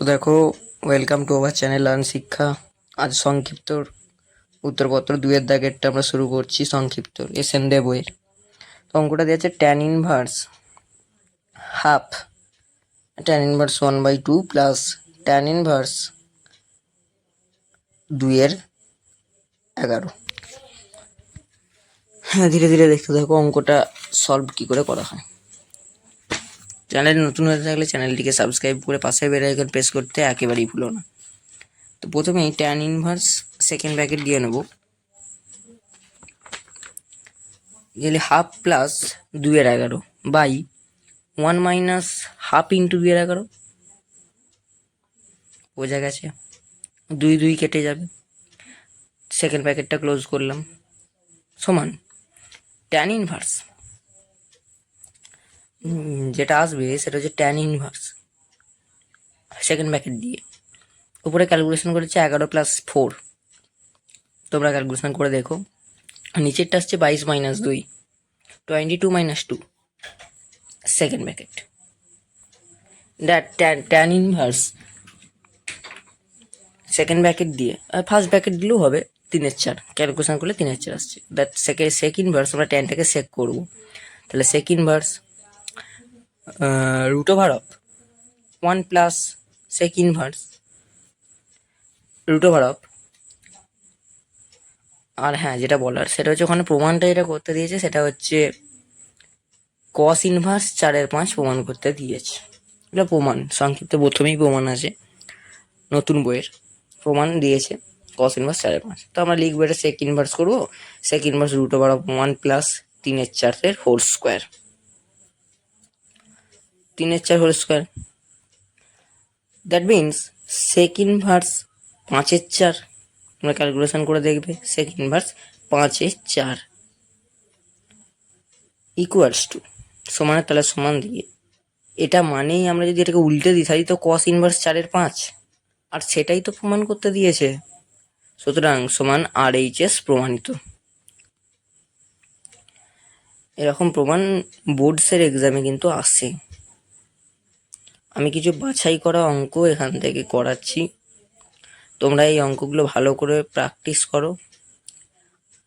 তো দেখো welcome to our channel learn Shiksha আজ সংক্ষিপ্ত উত্তরপত্র দুয়ের দাগেরটা আমরা শুরু করছি সংক্ষিপ্ত এস এন দেব বইয়ের। তো অঙ্কটা দিয়েছে tan inverse half tan inverse one by two plus tan inverse দুইয়ের এগারো। হ্যাঁ ধীরে ধীরে দেখতে থাকো অঙ্কটা সলভ কী করে করা হয়। চ্যানেল নতুন হয়ে থাকলে চ্যানেলটিকে সাবস্ক্রাইব করে পাশে বেল আইকন প্রেস করতে একেবারেই ভুলো না। তো প্রথমেই ট্যান ইনভার্স সেকেন্ড ব্র্যাকেট দিয়ে নেব। গেলে হাফ প্লাস দুইয়ের এগারো by one minus half into দুইয়ের এগারো। বোঝা গেছে? দুই দুই কেটে যাবে। সেকেন্ড প্যাকেটটা ক্লোজ করলাম। সমান ট্যান ইনভার্স যেটা আসবে সেটা হচ্ছে ট্যান ইনভার্স সেকেন্ড ব্র্যাকেট দিয়ে। উপরে ক্যালকুলেশন করেছে এগারো প্লাস ফোর তোমরা ক্যালকুলেশন করে দেখো। নিচেরটা আসছে বাইশ মাইনাস দুই twenty two minus two second bracket that tan inverse second bracket দিয়ে, আর ফার্স্ট ব্র্যাকেট দিলেও হবে তিনের চার। ক্যালকুলেশন করলে তিনের চার আসছে। দ্যাট সেকেন্ড সেকেন্ড ভার্স আমরা টেনটাকে সেক করব। তাহলে second verse root over of one plus second verse root over of আর হ্যাঁ যেটা বলার, সেটা হচ্ছে ওখানে প্রমাণটা যেটা করতে দিয়েছে, সেটা হচ্ছে কস ইনভার্স চারের পাঁচ প্রমাণ করতে দিয়েছে। এটা প্রমাণ, সংক্ষিপ্ত প্রথমেই প্রমাণ আছে, নতুন বইয়ের প্রমাণ দিয়েছে কস ইনভার্স চারের পাঁচ। তো আমরা লিখব এটা সেক ইনভার্স করব sec inverse root over of one plus তিনের চারের হোল স্কোয়ার তিনের চার whole square that means sec inverse পাঁচের চার। তোমরা ক্যালকুলেশন করে দেখবে সেক ইনভার্স পাঁচের চার। ইকুয়ালস টু সমানের তাহলে সমান দিয়ে। এটা মানেই আমরা যদি এটাকে উল্টে দিই, তাহলে তো কস ইনভার্স চারের পাঁচ। আর সেটাই তো প্রমাণ করতে দিয়েছে। সুতরাং সমান আর এইচ এস প্রমাণিত। এরকম প্রমাণ বোর্ডসের এক্সামে কিন্তু আসে। আমি কিছু বাছাই করা অঙ্ক এখান থেকে করাচ্ছি। তোমরা এই অঙ্কগুলো ভালো করে প্র্যাকটিস করো।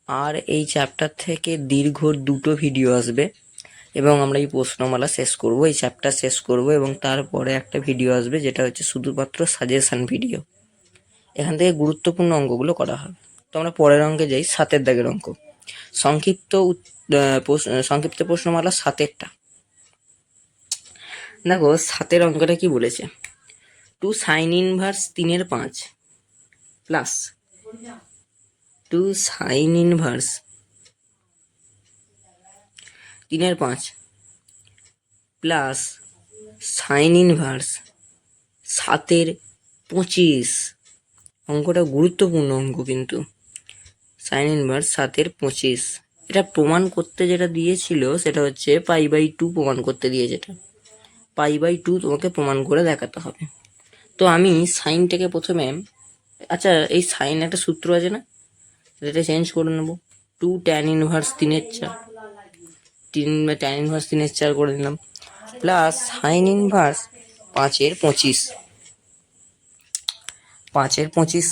আর এই চ্যাপ্টার থেকে দীর্ঘ দুটো ভিডিও আসবে এবং আমরা এই প্রশ্নমালা শেষ করব। এই চ্যাপ্টার শেষ করব এবং তারপরে একটা ভিডিও আসবে যেটা হচ্ছে শুধুমাত্র সাজেশান ভিডিও এখান থেকে গুরুত্বপূর্ণ অঙ্কগুলো করা হবে তো আমরা পরের অঙ্কে যাই, সাতের দাগের অঙ্ক। সংক্ষিপ্ত সংক্ষিপ্ত প্রশ্নমালা সাতেরটা। দেখো, সাতের অঙ্কটা কি বলেছে? টু সাইন ইনভার্স তিনের পাঁচ প্লাস টু সাইন ইনভার্স তিনের পাঁচ প্লাস সাইন ইনভার্স সাতের পঁচিশ। অঙ্কটা গুরুত্বপূর্ণ অঙ্ক কিন্তু। সাইন ইনভার্স সাতের পঁচিশ। এটা প্রমাণ করতে যেটা দিয়েছিল, সেটা হচ্ছে পাই বাই টু প্রমাণ করতে দিয়ে যেটা পাই বাই টু তোমাকে প্রমাণ করে দেখাতে হবে। তো আমি সাইনটাকে প্রথমে আচ্ছা এই সাইন একটা সূত্র আছে না? এটা চেঞ্জ করে নেব। টু ট্যান ইনভার্স তিনের চার। তিন ট্যান ইনভার্স তিনের চার করে দিলাম প্লাস সাইন ইনভার্স পাঁচের পঁচিশ। পাঁচের পঁচিশ।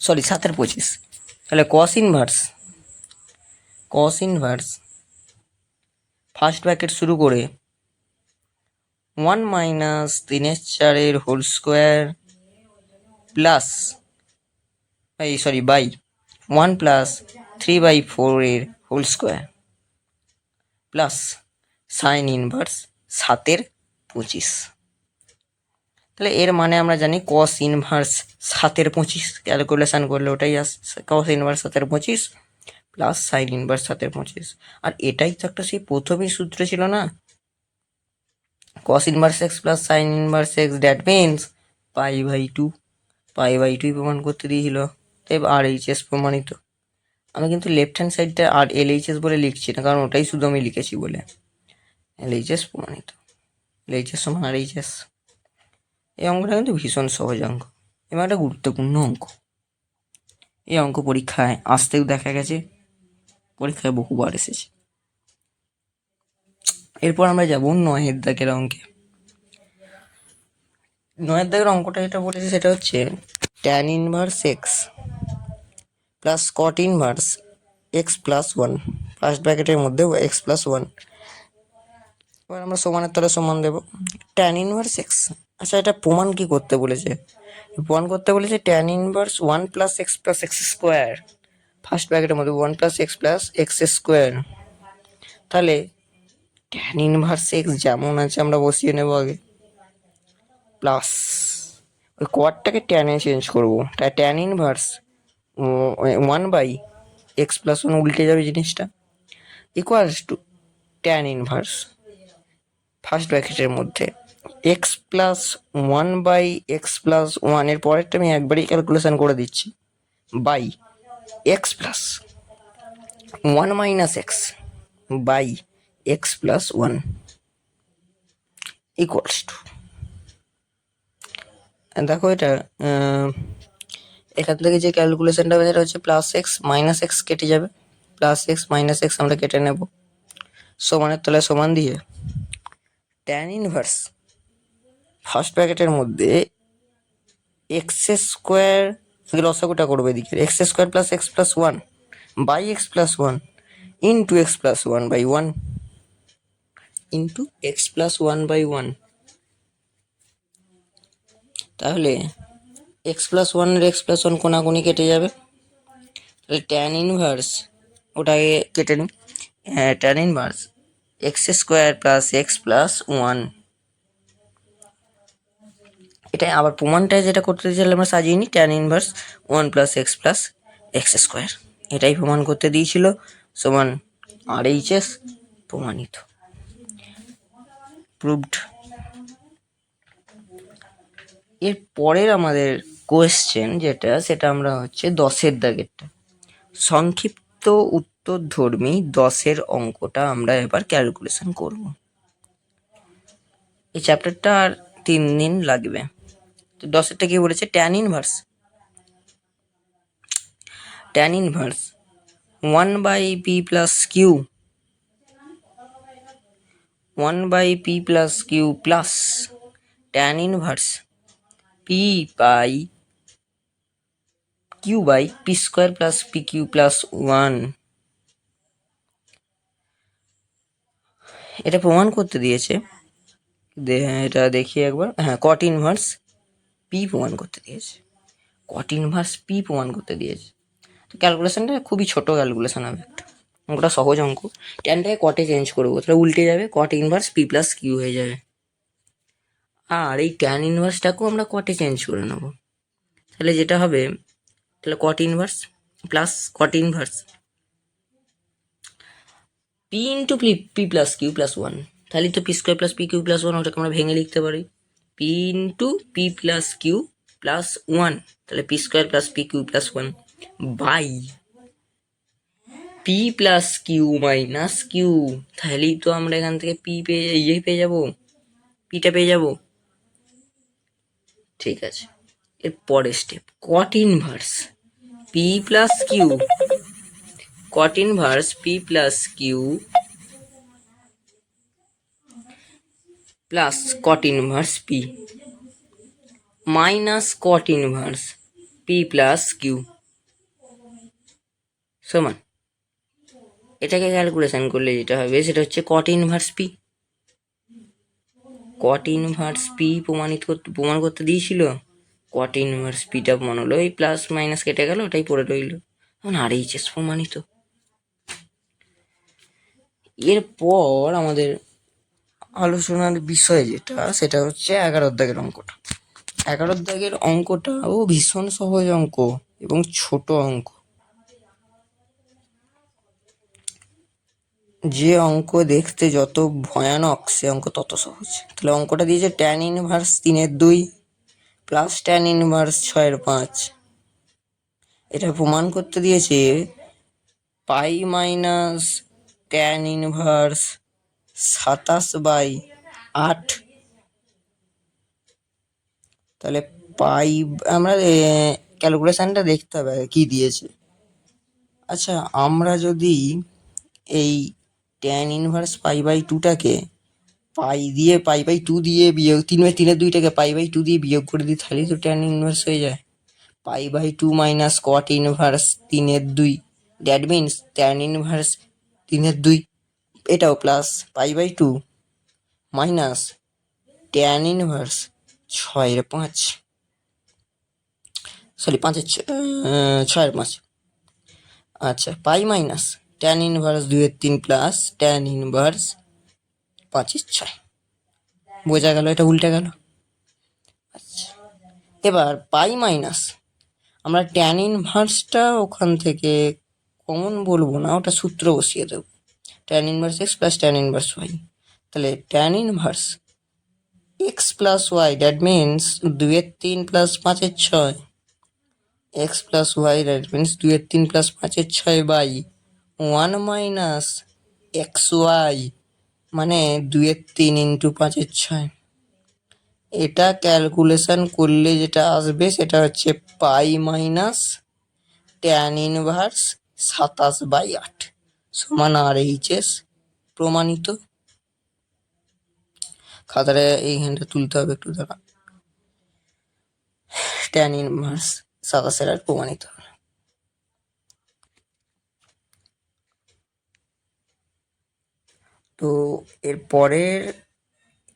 সরি সাতের পঁচিশ। তাহলে cos inverse cos inverse first bracket শুরু করে ওয়ান মাইনাস তিনের চারের হোল স্কোয়ার প্লাস, এই sorry, by, one plus three by ফোরের whole square plus sine inverse সাতের পঁচিশ। তাহলে এর মানে আমরা জানি কস ইনভার্স সাতের পঁচিশ, ক্যালকুলেশন করলে ওটাই আস কস ইনভার্স সাতের পঁচিশ প্লাস সাইন ইনভার্স সাতের পঁচিশ আর এটাই তো একটা সেই প্রথমেই সূত্র ছিল না? Cos inverse x plus sine inverse x that means pi by two pi by টুই প্রমাণ করতে দিয়েছিল। তাই আর এইচ এস প্রমাণিত। আমি কিন্তু লেফট হ্যান্ড সাইডটা আর এল এইচ এস বলে লিখছি না, কারণ ওটাই শুধু আমি লিখেছি বলে। এল এইচ এস প্রমাণিত। এল এইচ এস সমান আর এইচ এস এই অঙ্কটা কিন্তু ভীষণ সহজ অঙ্ক। এবং একটা গুরুত্বপূর্ণ অঙ্ক। এই অঙ্ক পরীক্ষায় আসতেও দেখা গেছে। পরীক্ষায় বহুবার এসেছে। এরপর আমরা যাব নয়ের দাগের অঙ্কে। নয়ের দাগের অঙ্কটা যেটা বলেছে সেটা হচ্ছে tan inverse x plus cot inverse x plus one first ব্র্যাকেটের মধ্যে এক্স প্লাস ওয়ান এবার আমরা সমানের তলে সমান দেবো। ট্যান ইনভার্স এক্স আচ্ছা এটা প্রমাণ কি করতে বলেছে? প্রমাণ করতে বলেছে tan inverse one plus x plus x square first ব্র্যাকেটের মধ্যে one plus x plus x square তাহলে ট্যান ইনভার্স এক্স যেমন আছে আমরা বসিয়ে নেব আগে। প্লাস ওই কোয়ারটাকে ট্যানে চেঞ্জ করব। তাই tan inverse one by x plus one উল্টে যাবে জিনিসটা। Equals to tan inverse first ব্র্যাকেটের মধ্যে। X plus one by x plus ওয়ানের পরেরটা আমি একবারই ক্যালকুলেশন করে দিচ্ছি। By x plus one minus x by x plus one equals to দেখো এটা এখান থেকে যে ক্যালকুলেশনটা হবে সেটা হচ্ছে প্লাস এক্স মাইনাস এক্স কেটে যাবে। প্লাস এক্স মাইনাস এক্স আমরা কেটে নেব। সমানের তলায় সমান দিয়ে ট্যান ইনভার্স ফার্স্ট প্যাকেটের মধ্যে এক্স স্কোয়ার লসাগুটা করবে এদিকে? X square plus x plus one by x plus one into x plus one by one into x plus one by one তাহলে এক্স প্লাস ওয়ানের এক্স প্লাস ওয়ান কোনাকুনি কেটে যাবে। তাহলে ট্যান ইনভার্স ওটাকে কেটে নিই। Tan inverse x square plus x plus one এটাই আবার প্রমাণটায় যেটা করতে দিয়েছিলাম আমরা সাজিয়ে নিই tan inverse one plus x plus x square এটাই প্রমাণ করতে দিয়েছিল। সমান আর এইচ এস প্রমাণিত। প্রুভড এর পরের আমাদের কোয়েশ্চেন যেটা, সেটা আমরা হচ্ছে দশের দাগেরটা। সংক্ষিপ্ত উত্তরধর্মী দশের অঙ্কটা আমরা এবার ক্যালকুলেশন করব। এই চ্যাপ্টারটা আর তিন দিন লাগবে। তো দশেরটা কি বলেছে tan inverse tan inverse one by p plus q one by p plus q plus tan inverse p by q by p square plus p q plus one এটা প্রমাণ করতে দিয়েছে। এটা দেখি একবার। হ্যাঁ কট ইনভার্স পি প্রমাণ করতে দিয়েছে। কট ইনভার্স পি প্রমাণ করতে দিয়েছে। তো ক্যালকুলেশনটা খুবই ছোটো ক্যালকুলেশন হবে একটা। অঙ্কটা সহজ অঙ্ক। টেনটাকে কটে চেঞ্জ করব। তাহলে উল্টে যাবে। Cot inverse p plus q হয়ে যাবে। আর এই ট্যান ইনভার্সটাকেও আমরা কটে চেঞ্জ করে নেব। তাহলে যেটা হবে, তাহলে cot inverse plus cot inverse p into p plus q plus one তাহলে তো p square plus p q plus one ওটাকে আমরা ভেঙে লিখতে পারি। P into p plus q plus one. তাহলে p square plus p q plus one by. P plus q minus q, তাহলেই তো আমরা এখান থেকে পি পেয়ে ইয়ে পেয়ে যাব, পিটা পেয়ে যাব। ঠিক আছে, এর পরের step cot inverse p plus q cot inverse p plus q plus cot inverse p minus cot inverse p plus q সমান। এটাকে ক্যালকুলেশন করলে যেটা হবে, সেটা হচ্ছে cot inverse p cot inverse p প্রমাণিত করতে, প্রমাণ করতে দিয়েছিল। কট ইনভার্স পিটা প্রমাণ হলো, এই প্লাস মাইনাস কেটে গেল, ওটাই পড়ে রইল। এখন আর এইচএস প্রমাণিত। এরপর আমাদের আলোচনার বিষয় যেটা, সেটা হচ্ছে এগারো দাগের অঙ্কটা। এগারো দাগের অঙ্কটাও ভীষণ সহজ অঙ্ক এবং ছোট অঙ্ক। যে অঙ্ক দেখতে যত ভয়ানক, সে অঙ্ক তত সহজ। তাহলে অঙ্কটা দিয়েছে ট্যান ইনভার্স তিনের দুই প্লাস ট্যান ইনভার্স ছয়ের পাঁচ। এটা প্রমাণ করতে দিয়েছে পাই মাইনাস ট্যান ইনভার্স সাতাশ বাই আট। তাহলে পাই, আমরা ক্যালকুলেশানটা দেখতে হবে কি দিয়েছে। আচ্ছা আমরা যদি এই ট্যান ইনভার্স পাই বাই টুটাকে পাই দিয়ে, পাই বাই টু দিয়ে বিয়োগ, তিন বাই তিনের দুইটাকে পাই বাই টু দিয়ে বিয়োগ করে দিই তাহলেই তো ট্যান ইনভার্স হয়ে যায়। Pi by two minus cot inverse তিনের দুই দ্যাট মিনস ট্যান ইনভার্স তিনের দুই। এটাও plus pi by two minus tan inverse ছয়ের পাঁচ। সরি পাঁচের ছয়ের পাঁচ। আচ্ছা পাই মাইনাস ট্যান ইনভার্স দুয়ের তিন প্লাস ট্যান ইনভার্স পাঁচের ছয়। বোঝা গেল, এটা উল্টে গেল? আচ্ছা এবার পাই মাইনাস আমরা ট্যান ইনভার্সটা ওখান থেকে কমন বলব না, ওটা সূত্র বসিয়ে দেবো। Tan inverse x plus tan inverse y তাহলে tan inverse x plus y that means দুইয়ের তিন প্লাস পাঁচের ছয়। X plus y that means দুইয়ের তিন প্লাস পাঁচের ছয় by one minus x y মানে দুইয়ের তিন ইন্টু পাঁচের ছয়। এটা ক্যালকুলেশন করলে যেটা আসবে সেটা হচ্ছে পাই মাইনাস ট্যান ইনভার্স সাতাশ বাই আট। সমান আর এইচএস প্রমাণিত। খাতাটা এইখানটা তুলতে হবে একটু, দাঁড়া। ট্যান ইনভার্স সাতাশের আর প্রমাণিত তো এর পরের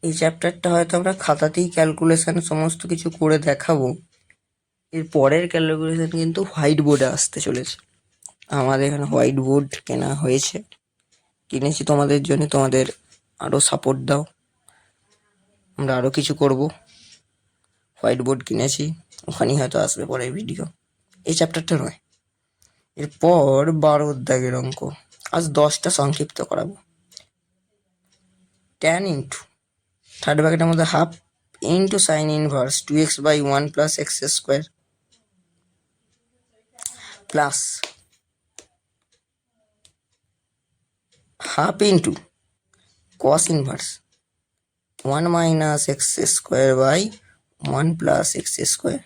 এই চ্যাপ্টারটা হয়তো আমরা খাতাতেই ক্যালকুলেশন সমস্ত কিছু করে দেখাবো। এর পরের ক্যালকুলেশন কিন্তু হোয়াইট বোর্ডে আসতে চলেছে। আমাদের এখানে হোয়াইট বোর্ড কেনা হয়েছে। কিনেছি তোমাদের জন্য, তোমাদের আরও সাপোর্ট দাও। আমরা আরও কিছু করব। হোয়াইট বোর্ড কিনেছি, ওখানেই হয়তো আসবে পরের ভিডিও এই চ্যাপ্টারটা নয়। এরপর বারো অধ্যায়ের অঙ্ক। আজ দশটা সংক্ষিপ্ত করাবো। ট্যান ইন্টু থার্ড ব্র্যাকেটের মধ্যে half into sine inverse two x by one plus x square plus half into cos inverse one minus x square by one plus x square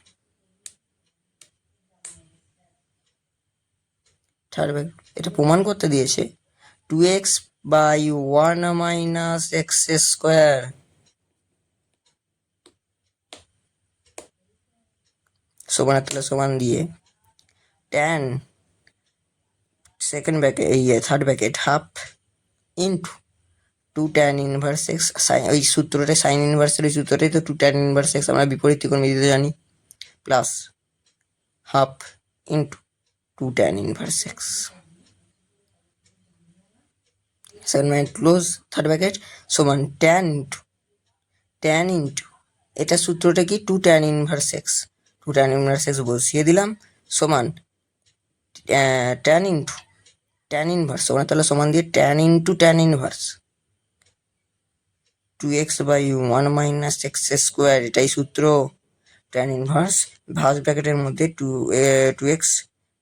third bracket এটা প্রমাণ করতে দিয়েছে। Two x by one minus x square সমান তাহলে সমান দিয়ে tan second bracket এই third bracket half into two tan inverse x ওই সূত্রটা সাইন ইনভার্সের ওই সূত্রটাই তো টু ট্যান ইনভার্স এক্স আমরা বিপরীত ত্রিকোণমিতিতে জানি plus half into two tan inverse x second bracket close third bracket সমান ট্যান ইন্টু ট্যান ইন্টু এটা সূত্রটা কি? Two tan inverse x two tan inverse x বসিয়ে দিলাম, সমান ট্যান ইন্টু ট্যান ইনভার্স সমান তাহলে সমান দিয়ে tan into tan inverse two x by one minus x square এটাই সূত্র। ট্যান ইনভার্স ভাস ব্র্যাকেটের মধ্যে two two x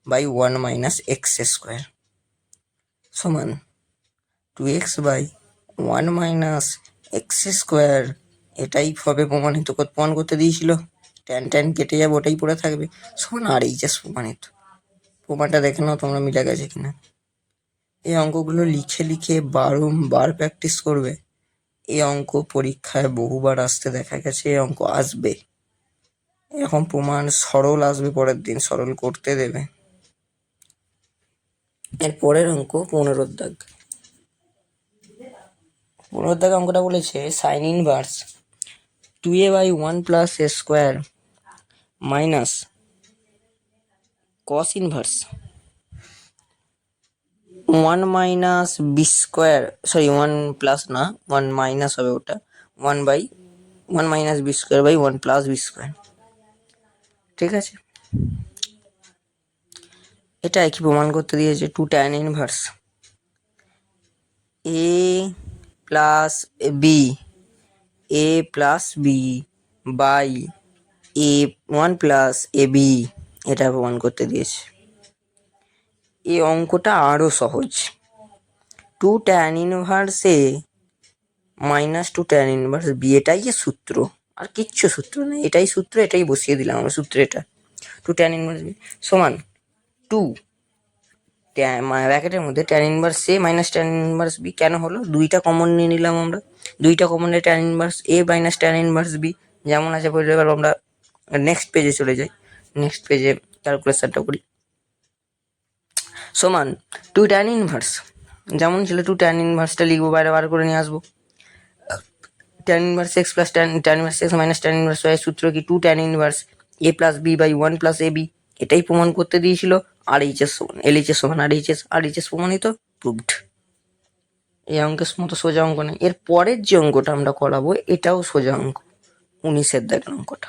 by one minus x square সমান two x by one minus x square এটাই হবে প্রমাণিত প্রমাণ করতে দিয়েছিল। ট্যান ট্যান কেটে যাবে, ওটাই পড়ে থাকবে। সমান আর এইচএস প্রমাণিত। প্রমাণটা দেখে নাও, তোমরা মিলে গেছে কিনা। এই অঙ্কগুলো লিখে লিখে বারংবার প্র্যাকটিস করবে। এই অঙ্ক পরীক্ষায় বহুবার আসতে দেখা গেছে, এই অঙ্ক আসবে। এরকম প্রমাণ সরল আসবে, পরের দিন সরল করতে দেবে। এর পরের অঙ্ক পনেরো দাগ। পনেরো দাগ অঙ্কটা বলেছে sine inverse two a by one plus a square minus cos inverse one minus b square sorry one plus না ওয়ান মাইনাস হবে ওটা one by one minus b square by one plus b square ঠিক আছে? এটা কি প্রমাণ করতে দিয়েছে two tan inverse a plus b a plus b by a one plus a b এটা প্রমাণ করতে দিয়েছে। এই অঙ্কটা আরও সহজ। Two tan inverse a minus two tan inverse b এটাই সূত্র। আর কিচ্ছু সূত্র নেই, এটাই সূত্র, এটাই বসিয়ে দিলাম আমরা সূত্র এটা টু ট্যান ইনভার্স বি সমান টু ব্র্যাকেটের মধ্যে tan inverse a minus tan inverse b কেন হলো? দুইটা কমন নিয়ে নিলাম আমরা। দুইটা কমনে tan inverse a minus tan inverse b যেমন আছে বলে আমরা নেক্সট পেজে চলে যাই। নেক্সট পেজে ক্যালকুলেশনটা করি। সমান টু ট্যান ইনভার্স যেমন ছিল টু ট্যান ইনভার্সটা লিখব, বাইরে বার করে নিয়ে আসব। Tan inverse x plus tan tan inverse x minus tan inverse y সূত্র কি? Two tan inverse a plus b by one plus a b এটাই প্রমাণ করতে দিয়েছিল। আর এইচ এস সমান এল এইচ এস সমান, R H S R H S প্রমাণিত proved এই অঙ্কের মতো সোজা অঙ্ক নেই। এর পরের যে অঙ্কটা আমরা করাবো, এটাও সোজা অঙ্ক। উনিশের দেখেন অঙ্কটা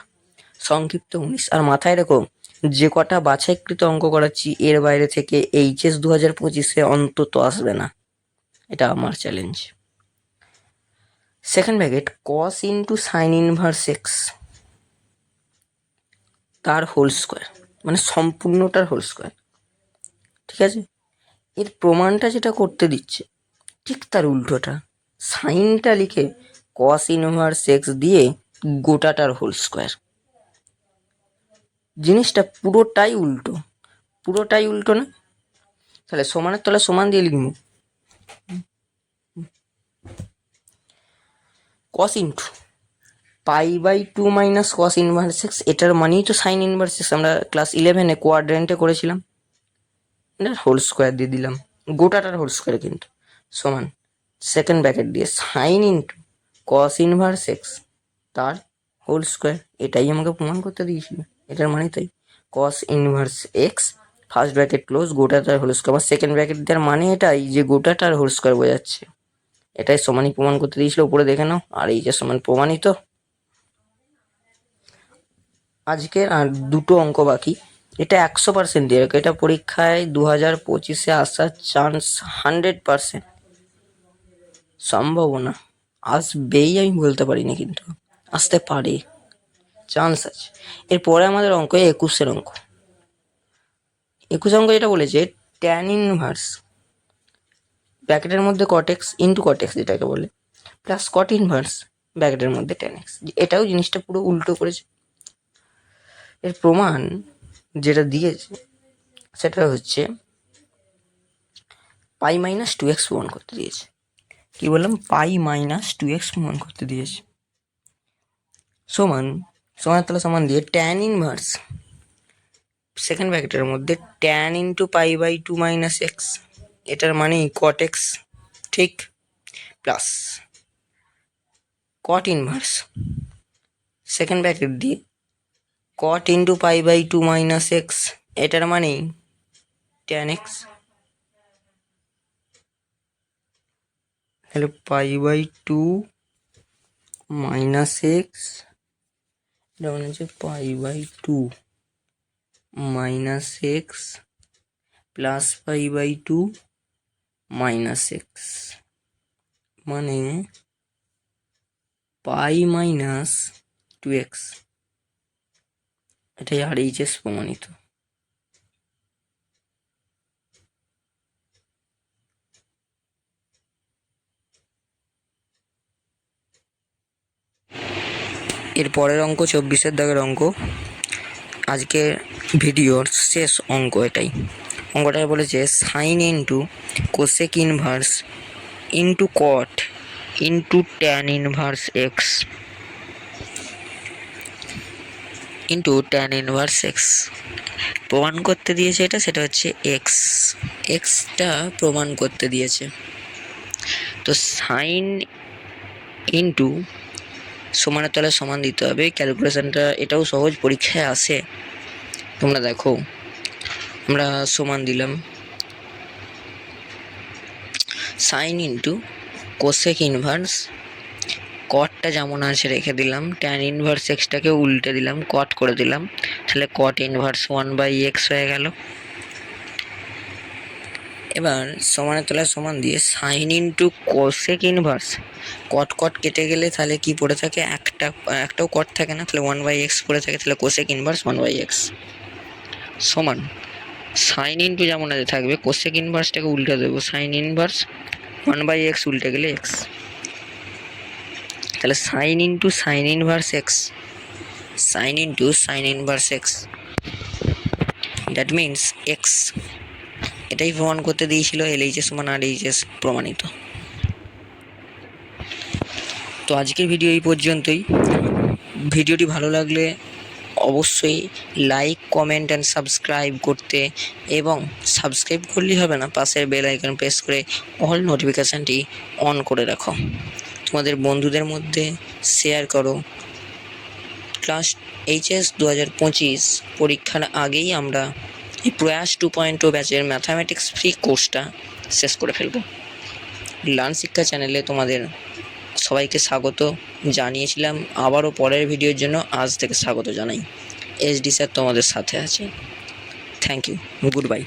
সংক্ষিপ্ত উনিশ। আর মাথায় রেখো যে কটা বাছাইকৃত অঙ্ক করাচ্ছি, এর বাইরে থেকে এইচএস দু হাজার পঁচিশে অন্তত আসবে না। এটা আমার challenge second bracket cos into sine inverse x তার হোল স্কোয়ার মানে সম্পূর্ণটার হোল স্কোয়ার ঠিক আছে? এর প্রমাণটা যেটা করতে দিচ্ছে, ঠিক তার উল্টোটা সাইনটা লিখে কস ইনভার্স এক্স দিয়ে গোটাটার হোল স্কোয়ার জিনিসটা পুরোটাই উল্টো। পুরোটাই উল্টো না? তাহলে সমানের তলে সমান দিয়ে লিখব। Cos into pi by two minus cos inverse x এটার মানেই তো সাইন ইনভার্স এক্স আমরা ক্লাস ইলেভেনে কোয়াড্রেন্টে করেছিলাম। হোল স্কোয়ার দিয়ে দিলাম। গোটাটার হোল স্কোয়ার কিন্তু। সমান। সেকেন্ড ব্র্যাকেট দিয়ে sine into cos inverse x তার হোল স্কোয়ার এটাই আমাকে প্রমাণ করতে দিয়েছিল। এটার মানে তাই? Cos inverse x first bracket close গোটাটার whole square বা সেকেন্ড ব্র্যাকেট দেওয়ার মানে এটাই যে গোটাটার হোল স্কোয়ার বোঝাচ্ছে। এটাই সমানই প্রমাণ করতে দিয়েছিল, উপরে দেখে নাও, আর এই যে সমান প্রমাণিত। আজকের আর দুটো অঙ্ক বাকি, এটা একশো পার্সেন্ট দিয়ে রাখো, এটা পরীক্ষায় দু হাজার পঁচিশে আসার চান্স হান্ড্রেড পার্সেন্ট সম্ভাবনা আসবেই আমি বলতে পারি না কিন্তু, আসতে পারে। চান্স আছে। এরপরে আমাদের অঙ্ক একুশের অঙ্ক। একুশ অঙ্ক যেটা বলেছে ট্যান ইনভার্স ব্র্যাকেটের মধ্যে কটেক্স ইন্টু কটেক্স যেটাকে বলে প্লাস কট ইনভার্স ব্র্যাকেটের মধ্যে ট্যান এক্স এটাও জিনিসটা পুরো উল্টো করেছে। এর প্রমাণ যেটা দিয়েছে, সেটা হচ্ছে পাই মাইনাস টু এক্স প্রমাণ করতে দিয়েছে। কি বললাম? পাই মাইনাস টু এক্স প্রমাণ করতে দিয়েছে। সমান সমান তাহলে সমান দিয়ে ট্যান ইনভার্স সেকেন্ড ব্র্যাকেটের মধ্যে tan into pi by two minus x এটার মানে কট এক্স ঠিক? Plus cot inverse second bracket দিয়ে cot into pi by two minus x এটার মানে ট্যান এক্স তাহলে pi by two minus x এটা মানে হচ্ছে pi by two minus x plus pi by two minus x মানে pi minus two x এটাই আর HS প্রমাণিত। এর পরের অঙ্ক, চব্বিশের দাগের অঙ্ক। আজকের ভিডিওর শেষ অঙ্ক এটাই। অঙ্কটা বলেছে sine into cosec inverse into cot into tan inverse x into tan inverse x প্রমাণ করতে দিয়েছে এটা, সেটা হচ্ছে এক্স এক্সটা প্রমাণ করতে দিয়েছে। তো সাইন ইন্টু সমানের তলে সমান দিতে হবে। ক্যালকুলেশানটা এটাও সহজ, পরীক্ষায় আসে। তোমরা দেখো, আমরা সমান দিলাম। সাইন ইন্টু কোসেক ইনভার্স কটটা যেমন আছে রেখে দিলাম ট্যান ইনভার্স এক্সটাকে উল্টে দিলাম কট করে দিলাম। তাহলে cot inverse one by x হয়ে গেল। এবার সমানের তলায় সমান দিয়ে sine into cosec inverse cot cot কেটে গেলে তাহলে কি পড়ে থাকে? একটা, একটাও কট থাকে না, তাহলে ওয়ান বাই এক্স পড়ে থাকে, তাহলে cosec inverse one by x সমান। সাইন ইন্টু যেমন আছে থাকবে কোসেক ইনভার্সটাকে উল্টে দেবো। Sine inverse one by x উল্টে গেলে এক্স তাহলে sine into sine inverse x sine into sine inverse x that means x এটাই প্রমাণ করতে দিয়েছিল এলএইচএস সমান আর এইচএস প্রমাণিত। তো আজকের ভিডিও এই পর্যন্তই। ভিডিওটি ভালো লাগলে অবশ্যই লাইক কমেন্ট অ্যান্ড সাবস্ক্রাইব করতে এবং সাবস্ক্রাইব করলেই হবে না, পাশের বেল আইকন প্রেস করে অল নোটিফিকেশানটি অন করে রাখো। তোমাদের বন্ধুদের মধ্যে শেয়ার করো। ক্লাস এইচএস দু হাজার পঁচিশ পরীক্ষার আগেই আমরা এই প্রয়াস টু পয়েন্ট টু ব্যাচের ম্যাথামেটিক্স ফ্রি কোর্সটা শেষ করে ফেলব। লার্ন শিক্ষা চ্যানেলে তোমাদের সবাইকে স্বাগত জানিয়েছিলাম। আবারও পরের ভিডিওর জন্য আজ থেকে স্বাগত জানাই। এসডি স্যার তোমাদের সাথে আছে। Thank you good bye